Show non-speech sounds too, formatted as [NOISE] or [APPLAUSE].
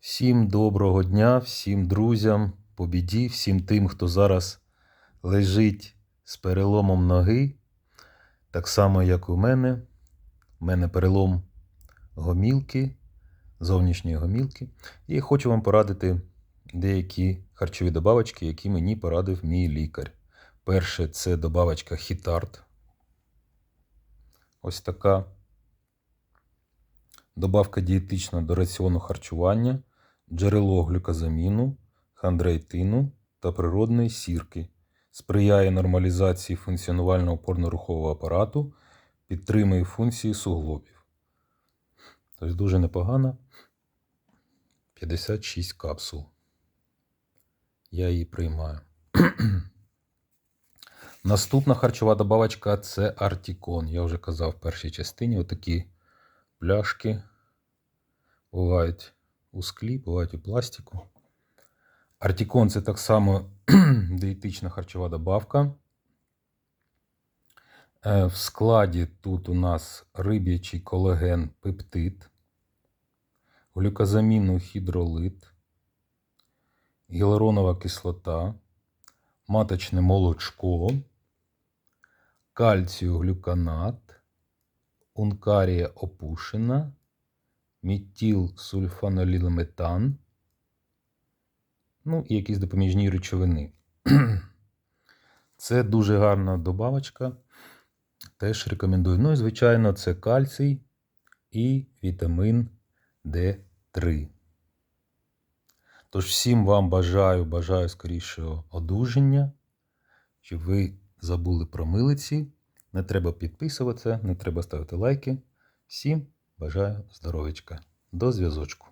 Всім доброго дня, всім друзям, по біді, всім тим, хто зараз лежить з переломом ноги, так само, як у мене. У мене перелом гомілки, зовнішньої гомілки. І хочу вам порадити деякі харчові добавочки, які мені порадив мій лікар. Перше це добавочка Хітарт. Ось така. Добавка дієтична до раціону харчування, джерело глюкозаміну, хондроїтину та природної сірки. Сприяє нормалізації функціонувального опорно-рухового апарату, підтримує функції суглобів. Тобто дуже непогано. 56 капсул. Я її приймаю. [CLEARS THROAT] Наступна харчова добавочка це Артікон. Я вже казав в першій частині. Отакі пляшки бувають у склі, бувають у пластику. Артікон це так само [CLEARS THROAT] дієтична харчова добавка. Е, В складі тут у нас риб'ячий колаген пептид, глюкозамінно-хідролит, гіалуронова кислота, маточне молочко, кальцію глюканат, ункарія опушена, метан, ну і якісь допоміжні речовини. [CLEARS THROAT] Це дуже гарна добавочка. Теж рекомендую. Ну і, звичайно, це кальцій і вітамин D3. Тож всім вам бажаю, бажаю скорішого одужання, щоб ви забули про милиці. Не треба підписуватися, не треба ставити лайки. Всім бажаю здоров'ячка. До зв'язочку.